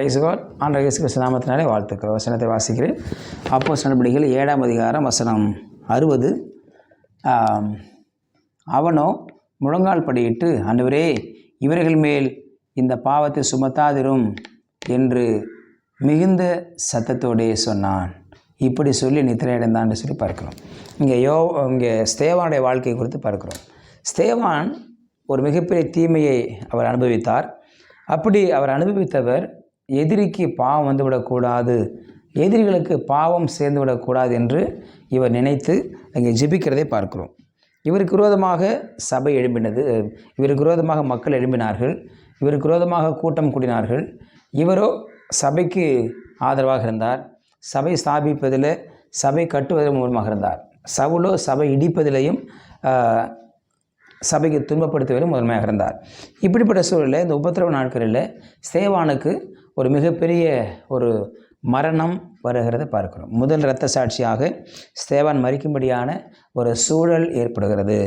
பிரைஸ்கால் ஆண்ட இயேசு கிறிஸ்து நாமத்தினாலே வாழ்த்துக்கள். வசனத்தை வாசிக்கிறேன். அப்போ நடவடிக்கைகள் ஏழாம் அதிகாரம் வசனம் அறுபது. அவனோ முழங்கால் படியிட்டு அன்றுவரே இவர்கள் மேல் இந்த பாவத்தை சுமத்தாதிரும் என்று மிகுந்த சத்தத்தோடே சொன்னான். இப்படி சொல்லி நித்திரையடைந்தான்னு சொல்லி பார்க்கிறோம். இங்கே யோ இங்கே ஸ்தேவானுடைய வாழ்க்கை குறித்து பார்க்கிறோம். ஸ்தேவான் ஒரு மிகப்பெரிய தீமையை அவர் அனுபவித்தார். அப்படி அவர் அனுபவித்தவர் எதிரிக்கு பாவம் வந்துவிடக்கூடாது எதிரிகளுக்கு பாவம் சேர்ந்து விடக்கூடாது என்று இவர் நினைத்து அங்கே ஜெபிக்கிறதை பார்க்கிறோம். இவருக்கு விரோதமாக சபை எழும்பினது. இவருக்கு விரோதமாக மக்கள் எழும்பினார்கள். இவருக்கு விரோதமாக கூட்டம் கூடினார்கள். இவரோ சபைக்கு ஆதரவாக இருந்தார். சபை ஸ்தாபிப்பதில் சபை கட்டுவதன் மூலமாக இருந்தார். சவுலோ சபை இடிப்பதிலையும் சபைக்கு துன்பப்படுத்துவதிலும் முதன்மையாக இருந்தார். இப்படிப்பட்ட சூழலில் இந்த உபத்திரவ நாட்களில் சேவானுக்கு ஒரு மிகப்பெரிய ஒரு மரணம் வருகிறதை பார்க்கிறோம். முதல் இரத்த சாட்சியாக ஸ்தேவான் மறிக்கும்படியான ஒரு சூழல் ஏற்படுகிறது.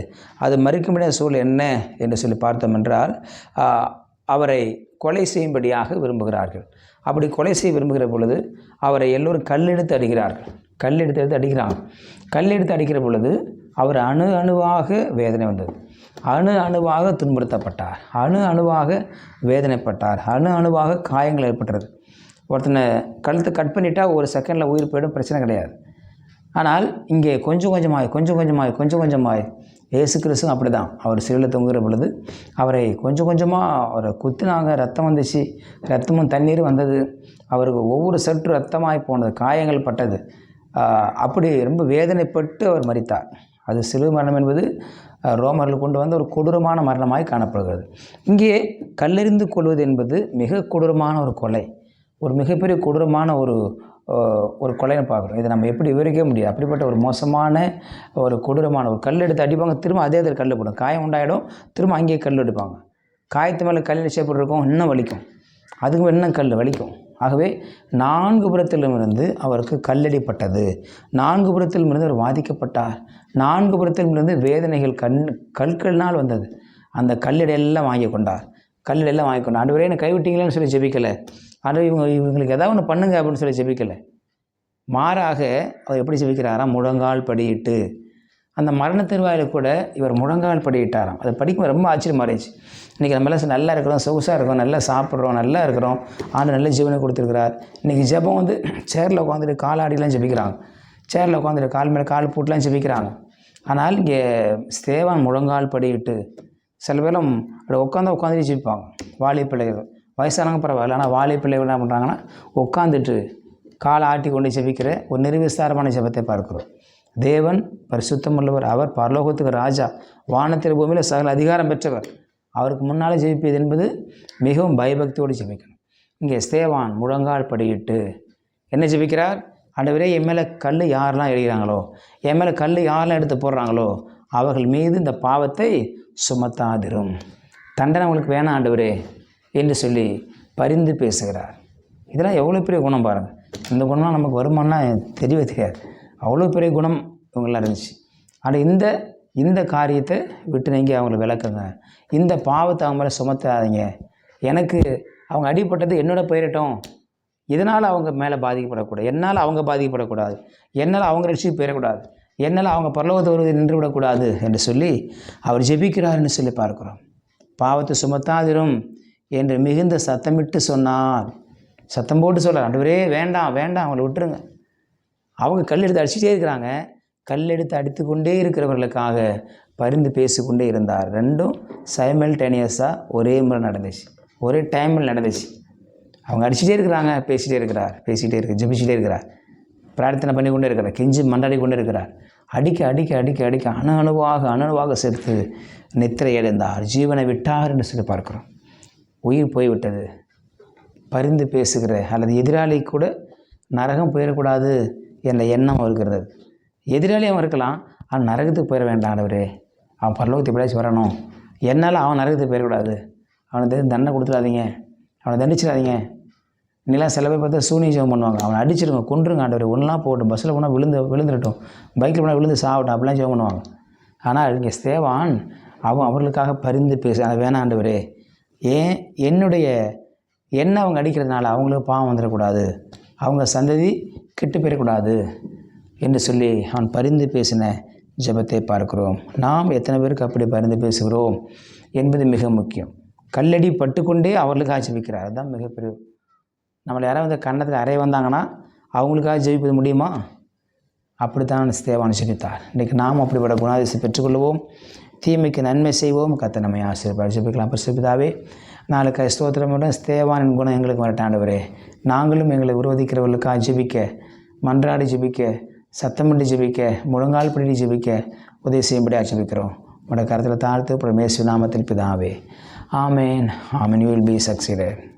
அது மறிக்கும்படியான சூழல் என்ன என்று சொல்லி பார்த்தோம் என்றால் அவரை கொலை செய்யும்படியாக விரும்புகிறார்கள். அப்படி கொலை செய்ய விரும்புகிற பொழுது அவரை எல்லோரும் கல்லெடுத்து அடிக்கிறார்கள். கல்லெடுத்து எடுத்து அடிக்கிறாங்க. கல்லெடுத்து அடிக்கிற பொழுது அவர் அணு அணுவாக வேதனை வந்தது. அணு அணுவாக துன்புறுத்தப்பட்டார். அணு அணுவாக வேதனைப்பட்டார். அணு அணுவாக காயங்கள் ஏற்பட்டது. ஒருத்தனை கழுத்து கட் பண்ணிட்டா ஒரு செகண்டில் உயிர் போயிடும் பிரச்சனை கிடையாது. ஆனால் இங்கே கொஞ்சம் கொஞ்சமாய் கொஞ்சம் கொஞ்சமாய் கொஞ்சம் கொஞ்சமாய் ஏசு கிறிஸ்து அப்படி தான் அவர் சிறையில் தொங்குகிற பொழுது அவரை கொஞ்சம் கொஞ்சமாக அவரை குத்துனாங்க ரத்தம் வந்துச்சு. ரத்தமும் தண்ணீரும் வந்தது. அவருக்கு ஒவ்வொரு சற்று ரத்தமாய் போனது காயங்கள் பட்டது. அப்படி ரொம்ப வேதனைப்பட்டு அவர் மறித்தார் அது சிலுவை மரணம் என்பது ரோமர்கள் கொண்டு வந்த ஒரு கொடூரமான மரணமாய் காணப்படுகிறது. இங்கே கல்லெறிந்து கொள்வது என்பது மிக கொடூரமான ஒரு கொலை. ஒரு மிகப்பெரிய கொடூரமான ஒரு ஒரு கொலைன்னு பார்க்குறோம். இதை நம்ம எப்படி விவரிக்க முடியாது. அப்படிப்பட்ட ஒரு மோசமான ஒரு கொடூரமான ஒரு கல் எடுத்து அடிப்பாங்க திரும்ப அதே இடத்துல கல் போடும். காயம் உண்டாயிடும் திரும்ப அங்கேயே கல் எடுப்பாங்க. காயத்து மேலே கல் நிச்சயப்பட்டிருக்கும் இன்னும் வலிக்கும். அதுக்கு இன்னும் கல் வலிக்கும். ஆகவே நான்கு புறத்திலும் இருந்து அவருக்கு கல்லடிப்பட்டது. நான்கு புறத்திலும் இருந்து அவர் வாதிக்கப்பட்டார். நான்கு புறத்திலும் இருந்து வேதனைகள் கண் கற்கள்னால் வந்தது. அந்த கல்லடையெல்லாம் வாங்கி கொண்டார். கல்லடையெல்லாம் வாங்கி கொண்டார். ஆண்டு என்னை கைவிட்டீங்களேன்னு சொல்லி ஜெபிக்கலை. ஆண்டு இவங்க இவங்களுக்கு ஏதாவது ஒன்று பண்ணுங்க அப்படின்னு சொல்லி ஜெபிக்கலை. மாறாக அவர் எப்படி ஜெபிக்கிறாரா? முழங்கால் படியிட்டு. அந்த மரண திருவாயில் கூட இவர் முழங்கால் படியிட்டாராம். அதை படிக்கும் ரொம்ப ஆச்சரியமா இருந்துச்சு இன்றைக்கி நம்ம எல்லாம் நல்லா இருக்கிறோம் சொகுசாக இருக்கிறோம் நல்லா சாப்பிட்றோம் நல்லா இருக்கிறோம். ஆண்டு நல்ல ஜீவனை கொடுத்துருக்கிறார். இன்றைக்கி ஜெபம் வந்து சேரில் உட்காந்துட்டு காலாடிலாம் ஜபிக்கிறாங்க. சேரில் உட்காந்துட்டு கால் மேலே கால் போட்டுலாம் ஜபிக்கிறாங்க. ஆனால் இங்கே சேவான் முழங்கால் படியிட்டு சில பேரும் அப்படி உட்காந்து உட்காந்துட்டு ஜெபிப்பாங்க. வாலி பிள்ளைகள். வயசானவங்க பரவாயில்ல ஆனால் வாலி பிள்ளைகள் என்ன பண்ணுறாங்கன்னா உட்காந்துட்டு காலை ஆட்டி கொண்டு ஜெபிக்கிற ஒரு நிர்விஸ்தாரமான ஜெபத்தை பார்க்குறோம். தேவன் பரிசுத்தமுள்ளவர் அவர் பரலோகத்துக்கு ராஜா வானத்தில் பூமியில் சகல அதிகாரம் பெற்றவர். அவருக்கு முன்னால் ஜெபிப்பது என்பது மிகவும் பயபக்தியோடு ஜெபிக்கணும். இங்கே ஸ்தேவான் முழங்கால் படியிட்டு என்ன ஜெபிக்கிறார்? ஆண்டவரே என் மேலே கல் யாரெல்லாம் எழுகிறாங்களோ என் மேலே கல் யாரெல்லாம் எடுத்து போடுறாங்களோ அவர்கள் மீது இந்த பாவத்தை சுமத்தாதிரும். தண்டனை உங்களுக்கு வேணாம் ஆண்டவரே என்று சொல்லி பரிந்து பேசுகிறார். இதெல்லாம் எவ்வளோ பெரிய குணம் பாருங்கள் இந்த குணம்லாம் நமக்கு வருமானா தெரியவே தெரியாது. அவ்வளோ பெரிய குணம் இவங்களாம் இருந்துச்சு. ஆனால் இந்த இந்த காரியத்தை விட்டு நீங்கள் அவங்கள விளக்குங்க இந்த பாவத்தை அவங்க மேலே சுமத்தாதீங்க. எனக்கு அவங்க அடிப்பட்டது என்னோட போயிடட்டும் இதனால் அவங்க மேலே பாதிக்கப்படக்கூடாது. என்னால் அவங்க பாதிக்கப்படக்கூடாது. என்னால் அவங்க ரட்சிப்பு பெறக்கூடாது. என்னால் அவங்க பரலோகத்தை வருவது நின்று விடக்கூடாது என்று சொல்லி அவர் ஜெபிக்கிறார்னு சொல்லி பார்க்கிறோம். பாவத்தை சுமத்தாதிரும் என்று மிகுந்த சத்தமிட்டு சொன்னார். சத்தம் போட்டு சொல்ல ஆண்டவரே வேண்டாம் வேண்டாம் அவங்கள விட்டுருங்க. அவங்க கல் எடுத்து அடிச்சுட்டே இருக்கிறாங்க. கல் எடுத்து அடித்து கொண்டே இருக்கிறவர்களுக்காக பரிந்து பேசிக்கொண்டே இருந்தார். ரெண்டும் சைமல்டேனியஸாக ஒரே முறை நடந்துச்சு. ஒரே டைமில் நடந்துச்சு. அவங்க அடிச்சுட்டே இருக்கிறாங்க பேசிகிட்டே இருக்கிறார் பேசிகிட்டே இருக்க ஜெபிச்சுட்டே இருக்கிறார். பிரார்த்தனை பண்ணி கொண்டே இருக்கிறார் கெஞ்சி மண்டாடி கொண்டே இருக்கிறார். அடிக்க அடிக்க அடிக்க அடிக்க அணு அணுவாக அணு அணுவாக சேர்த்து நித்திரை அடைந்தார் ஜீவனை விட்டார் என்று சொல்லி பார்க்குறோம். உயிர் போய்விட்டது. பரிந்து பேசுகிற அல்லது எதிராளி கூட நரகம் போயிடக்கூடாது. என்ற எண்ணம் இருக்கிறது எதிராளி அவன் இருக்கலாம். அவன் நரகத்துக்கு போயிட வேண்டாம் ஆண்டவரே. அவன் பரலோகத்தை எப்படியாச்சும் வரணும். என்னால் அவன் நரகத்துக்கு போயிடக்கூடாது. அவனுக்கு தண்டனை கொடுத்துடாதீங்க. அவனை தண்டிச்சிடாதீங்க. நீலாம் சில பேர் பார்த்தா சூனிய பண்ணுவாங்க. அவனை அடிச்சிருங்க கொன்றுங்க ஆண்டவர். ஒன்றா போகட்டும். பஸ்ஸில் போனால் விழுந்து விழுந்துடட்டும் பைக்கில் போனால் விழுந்து சாகட்டும். அப்படிலாம் ஜெபம் பண்ணுவாங்க. ஆனால் இங்கே சேவான் அவன் அவர்களுக்காக பரிந்து பேச அதை வேணாம் ஆண்டவர். ஏன்? என்னுடைய என்ன அவங்க அடிக்கிறதுனால அவங்களுக்கு பாவம் வந்துடக்கூடாது. அவங்க சந்ததி கெட்டு போயிடக்கூடாது என்று சொல்லி அவன் பரிந்து பேசின ஜெபத்தை பார்க்கிறோம். நாம் எத்தனை பேருக்கு அப்படி பரிந்து பேசுகிறோம் என்பது மிக முக்கியம். கல்லடி பட்டுக்கொண்டே அவர்களுக்காக ஜெபிக்கிறார் அதுதான் மிகப்பெரிய நம்மளை யாராவது வந்து கன்னத்தில் அறைய வந்தாங்கன்னா அவங்களுக்காக ஜெபிப்பது முடியுமா? அப்படித்தான் ஸ்தேவான் ஜெபித்தார். இன்றைக்கி நாம் அப்படிப்பட்ட குணாதிசை பெற்றுக்கொள்வோம். தீமைக்கு நன்மை செய்வோம். கத்த நம்மை ஆசீர்வாத ஜெபிக்கலாம். பரிசுபிதாவே நாளைக்கு ஸ்தோத்திரமுடன் ஸ்தேவானின் குணம் எங்களுக்கு வரட்டாண்டவரே நாங்களும் எங்களை விரோதிக்கிறவர்களுக்காக ஜெபிக்க மன்றாடி ஜெபிக்க சத்தமிட்டு ஜெபிக்க முழங்கால் பிடி ஜெபிக்க உதவி செய்யும்படியாக ஜெபிக்கிறோம் உங்களோட கருத்தில் தாழ்த்து பிரமேசு நாமத்தில் பிதாவே. ஆமேன். Amen. You will be succeeded